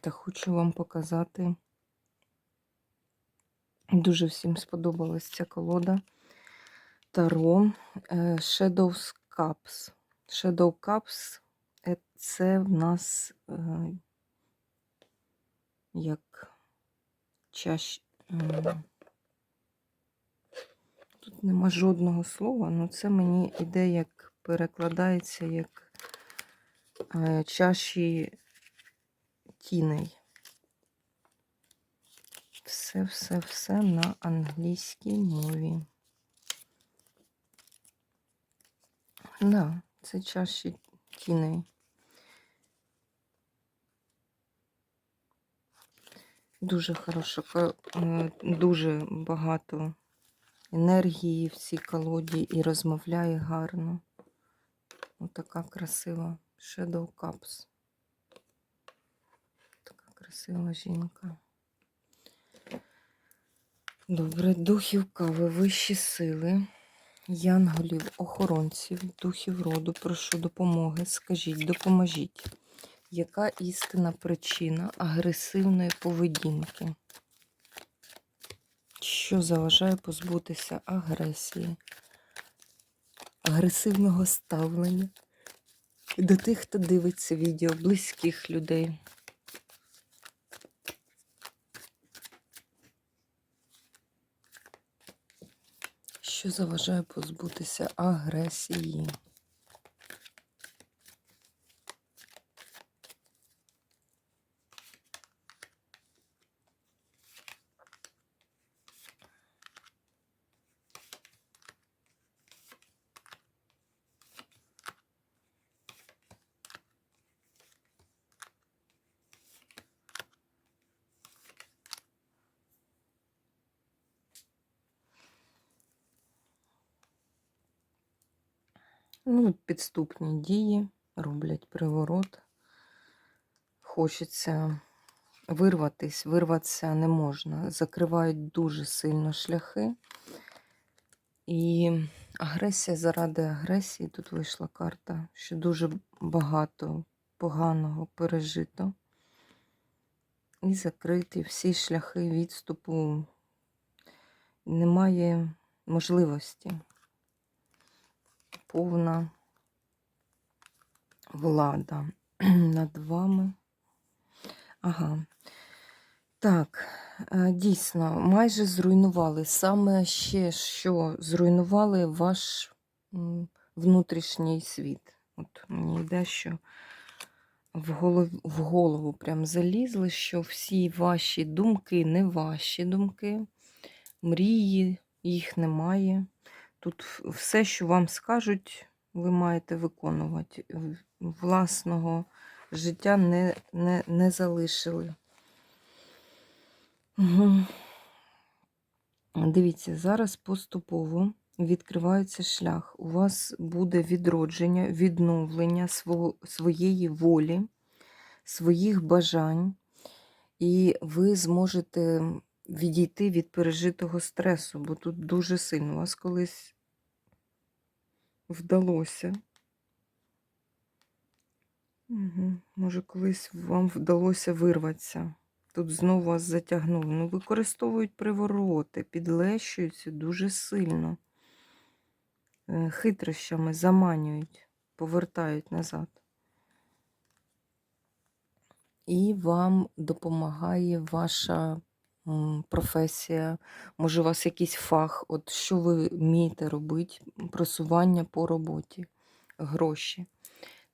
Та хочу вам показати. Дуже всім сподобалась ця колода Таро е, Shadows Cups. Shadow Cups е, це в нас е, як чаш. Тут нема жодного слова, але це мені іде як перекладається як чаші тіней. Все, все, все на англійській мові. Да, це чаші тіней. Дуже хороша, е, дуже багато енергії в цій колоді і розмовляє гарно. Отака красива Shadow Cups. Красива жінка. Добре, духів кави, вищі сили, янголів, охоронців, духів роду, прошу допомоги. Скажіть, допоможіть. Яка істинна причина агресивної поведінки? Що заважає позбутися агресії, агресивного ставлення до тих, хто дивиться відео, близьких людей? Що заважає позбутися агресії? Ну, підступні дії роблять приворот. Хочеться вирватись, вирватися не можна. Закривають дуже сильно шляхи. І агресія заради агресії, тут вийшла карта, що дуже багато поганого пережито. І закриті всі шляхи відступу. Немає можливості. Повна влада над вами. Ага. Так, е, дійсно, майже зруйнували. Саме ще, що зруйнували ваш внутрішній світ. От мені йде, що в голову, в голову прям залізли, що всі ваші думки не ваші думки, мрії, їх немає. Тут все, що вам скажуть, ви маєте виконувати. Власного життя не, не, не залишили. Угу. Дивіться, зараз поступово відкривається шлях. У вас буде відродження, відновлення свого, своєї волі, своїх бажань, і ви зможете відійти від пережитого стресу, бо тут дуже сильно у вас колись вдалося. Угу. Може, колись вам вдалося вирватися. Тут знову вас затягнули. Ну, використовують привороти, підлещуються дуже сильно. Е, Хитрощами заманюють, повертають назад. І вам допомагає ваша професія, може, у вас якийсь фах, от що ви вмієте робити, просування по роботі, гроші.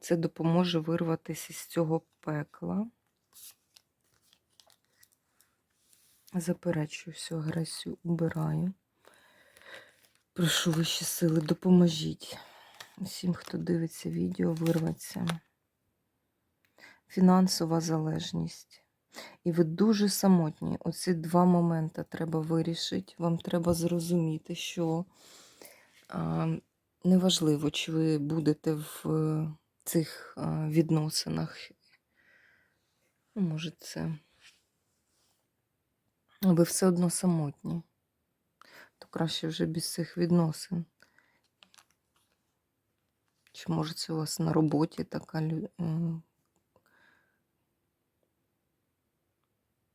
Це допоможе вирватися з цього пекла. Заперечую всю агресію, убираю. Прошу вищі сили, допоможіть усім, хто дивиться відео, вирватися. фінансова залежність. І ви дуже самотні. Оці два моменти треба вирішити. Вам треба зрозуміти, що а, неважливо, чи ви будете в е, цих а, відносинах. Ну, може, це. Ви все одно самотні. То краще вже без цих відносин. Чи може це у вас на роботі така лю- е,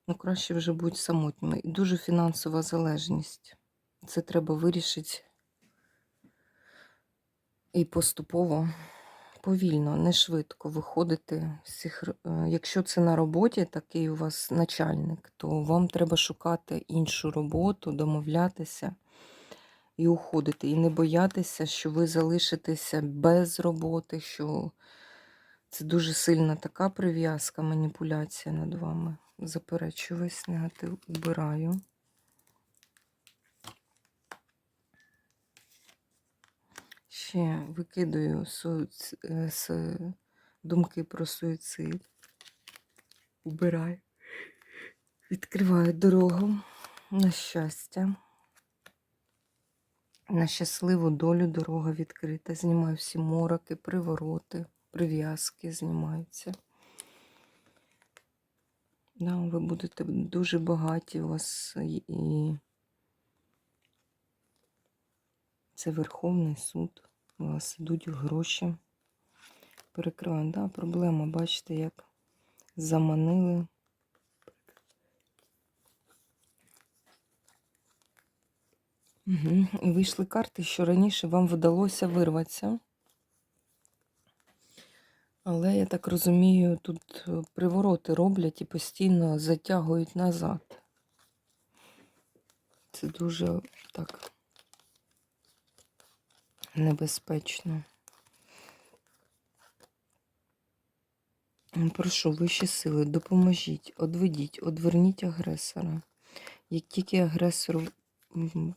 Ну, краще вже будь самотніми. І дуже фінансова залежність. Це треба вирішити і поступово, повільно, не швидко виходити цих. е, Якщо це на роботі, такий у вас начальник, то вам треба шукати іншу роботу, домовлятися і уходити. І не боятися, що ви залишитеся без роботи, що це дуже сильна така прив'язка, маніпуляція над вами. Заперечую весь негатив, убираю. Ще викидаю суїц- е, думки про суїцид. Убираю. Відкриваю дорогу на щастя. На щасливу долю дорога відкрита. Знімаю всі мороки, привороти, прив'язки знімаються. Да, ви будете дуже багаті у вас і- це Верховний суд. У вас ідуть гроші. Перекриваю, да, проблема, бачите, як заманили. Угу. І вийшли карти, що раніше вам вдалося вирватися. Але я так розумію, тут е, привороти роблять і постійно затягують назад. Це дуже так небезпечно. М, Прошу, вищі сили, допоможіть, одведіть, одверніть агресора. Як тільки агресор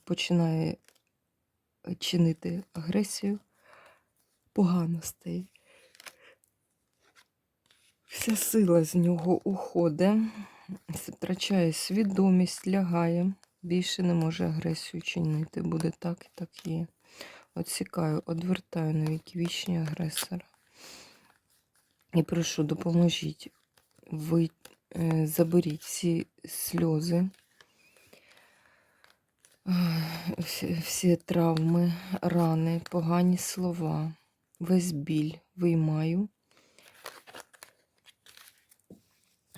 починає е, чинити агресію, погано стає. Вся сила з нього уходить, втрачає свідомість, лягає, більше не може агресію чинити. Буде так і так є. Отсікаю, одвертаю навіть вічні агресора. І прошу, допоможіть. Ви е, заберіть всі сльози, всі травми, рани, погані слова, весь біль виймаю.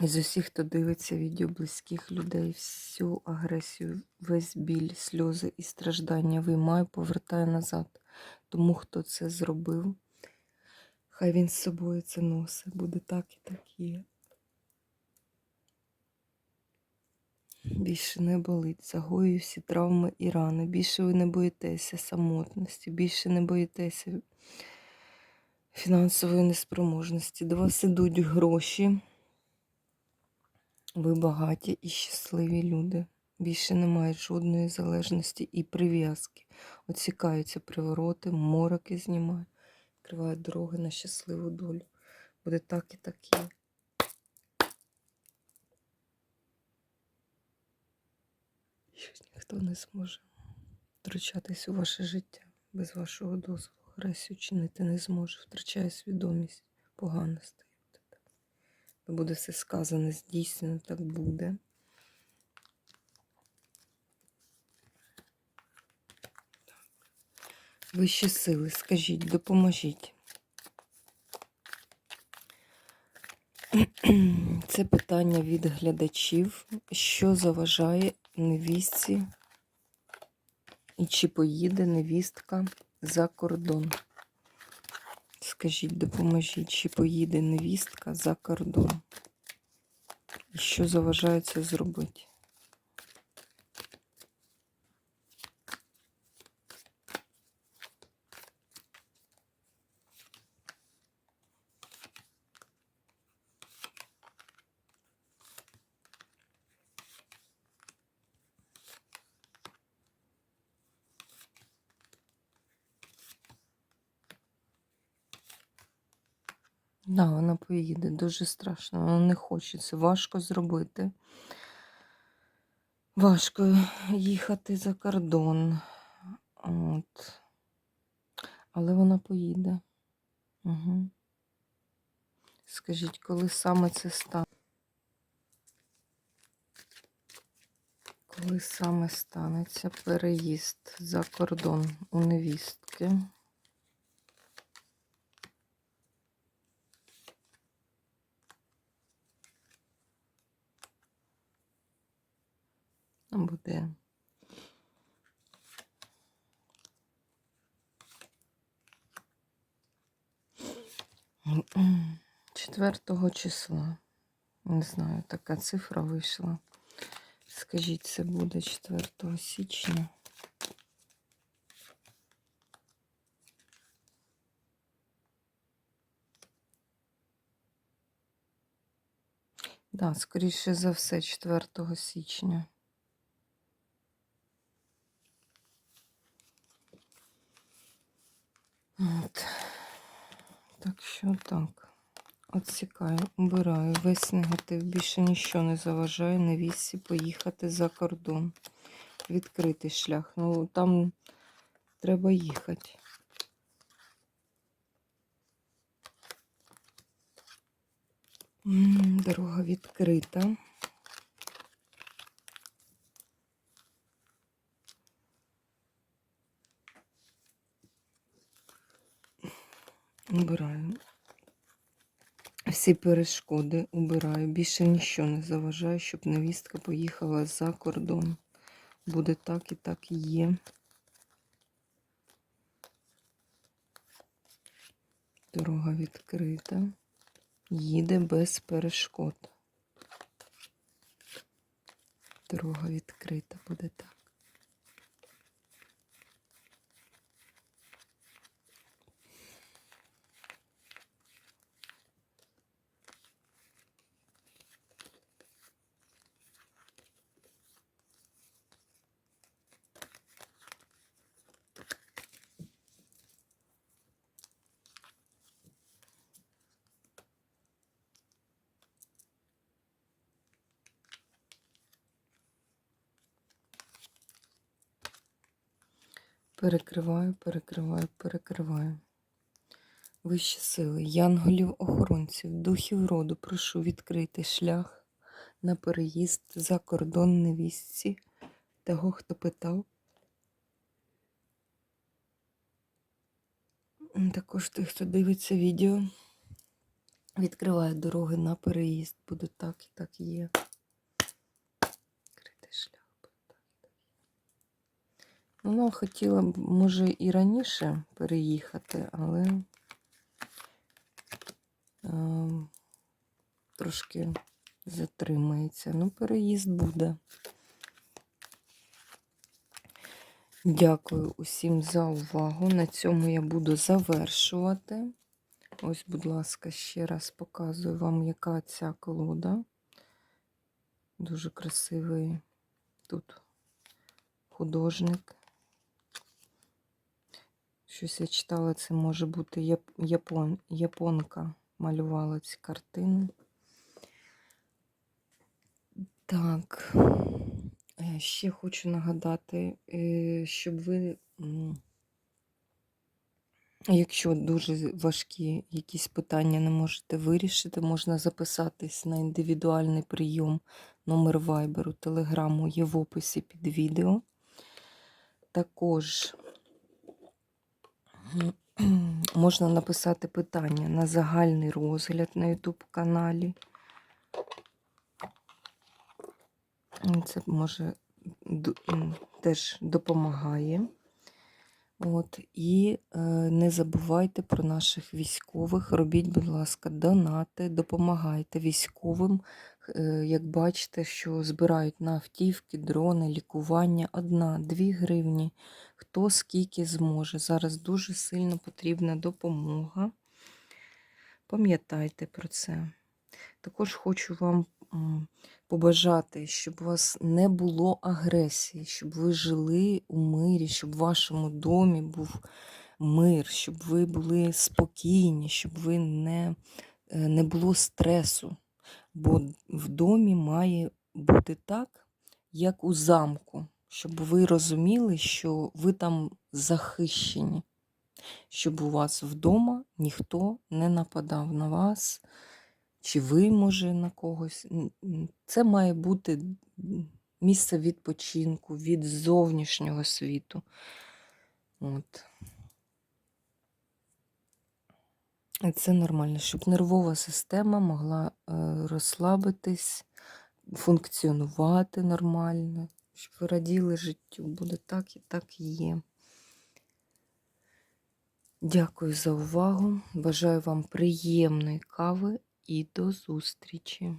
З усіх, хто дивиться відео близьких людей, всю агресію, весь біль, сльози і страждання виймаю, повертаю назад. Тому хто це зробив, хай він з собою це носить. Буде так і так є. Більше не болить, загою всі травми і рани. Більше ви не боїтеся самотності, більше не боїтеся фінансової неспроможності. До вас ідуть гроші. Ви багаті і щасливі люди. Більше немає жодної залежності і прив'язки. Оцікаються привороти, мороки знімають, відкривають дороги на щасливу долю. Буде так і так є. Щось ніхто не зможе втручатись у ваше життя без вашого дозволу. Агресію чинити не зможе, втрачає свідомість, погано Буде все сказане, здійснено, так буде. Вищі сили, скажіть, допоможіть. Це питання від глядачів, що заважає невістці і чи поїде невістка за кордон. Скажіть, допоможіть, чи поїде невістка за кордон? І що заважається зробити? Да, вона поїде, дуже страшно, вона не хочеться, важко зробити. Важко їхати за кордон. От. Але вона поїде. Угу. Скажіть, коли саме це стане? Коли саме станеться переїзд за кордон у невістки? Буде. Четвертого числа. Не знаю, така цифра вийшла. Скажіть, це буде 4 січня. Да, скоріше за все, 4 січня. От. Так що так. Отсікаю, убираю. Весь негатив. Більше нічого не заважає невісті поїхати за кордон. Відкритий шлях. Ну, там треба їхати. Дорога відкрита. Убираю. Всі перешкоди убираю. Більше нічого не заважає, щоб невістка поїхала за кордон. Буде так і так і є. Дорога відкрита. Їде без перешкод. Дорога відкрита буде так. Перекриваю, перекриваю, перекриваю. Вищі сили, янголів, охоронців, духів роду, прошу відкрити шлях на переїзд за кордон невістці того, хто питав. Також той, хто дивиться відео, відкриває дороги на переїзд. Буде так і так є. Відкритий шлях буде так і так є. Ну, Вона хотіла б, може, і раніше переїхати, але е, трошки затримається. Ну, переїзд буде. Дякую усім за увагу. На цьому я буду завершувати. Ось, будь ласка, ще раз показую вам, яка ця колода. Дуже красивий тут художник. Щось я читала, це може бути япон, японка малювала ці картини. Так, ще хочу нагадати, е, щоб ви, якщо дуже важкі якісь питання не можете вирішити, можна записатись на індивідуальний прийом. Номер вайберу, телеграму є в описі під відео. Також можна написати питання на загальний розгляд на YouTube каналі. Це може теж допомагає. От, і е, не забувайте про наших військових. Робіть, будь ласка, донати, допомагайте військовим. Е, як бачите, що збирають на автівки, дрони, лікування. Одна, дві гривні. Хто скільки зможе. Зараз дуже сильно потрібна допомога. Пам'ятайте про це. Також хочу вам побажати, щоб у вас не було агресії, щоб ви жили у мирі, щоб в вашому домі був мир, щоб ви були спокійні, щоб ви не е, не було стресу, бо в домі має бути так, як у замку, щоб ви розуміли, що ви там захищені, щоб у вас вдома ніхто не нападав на вас, чи ви, може, на когось. Це має бути місце відпочинку від зовнішнього світу. От. І це нормально, щоб нервова система могла е, розслабитись, функціонувати нормально, щоб ви раділи життю. Буде так і так і є. Дякую за увагу. Бажаю вам приємної кави і до зустрічі!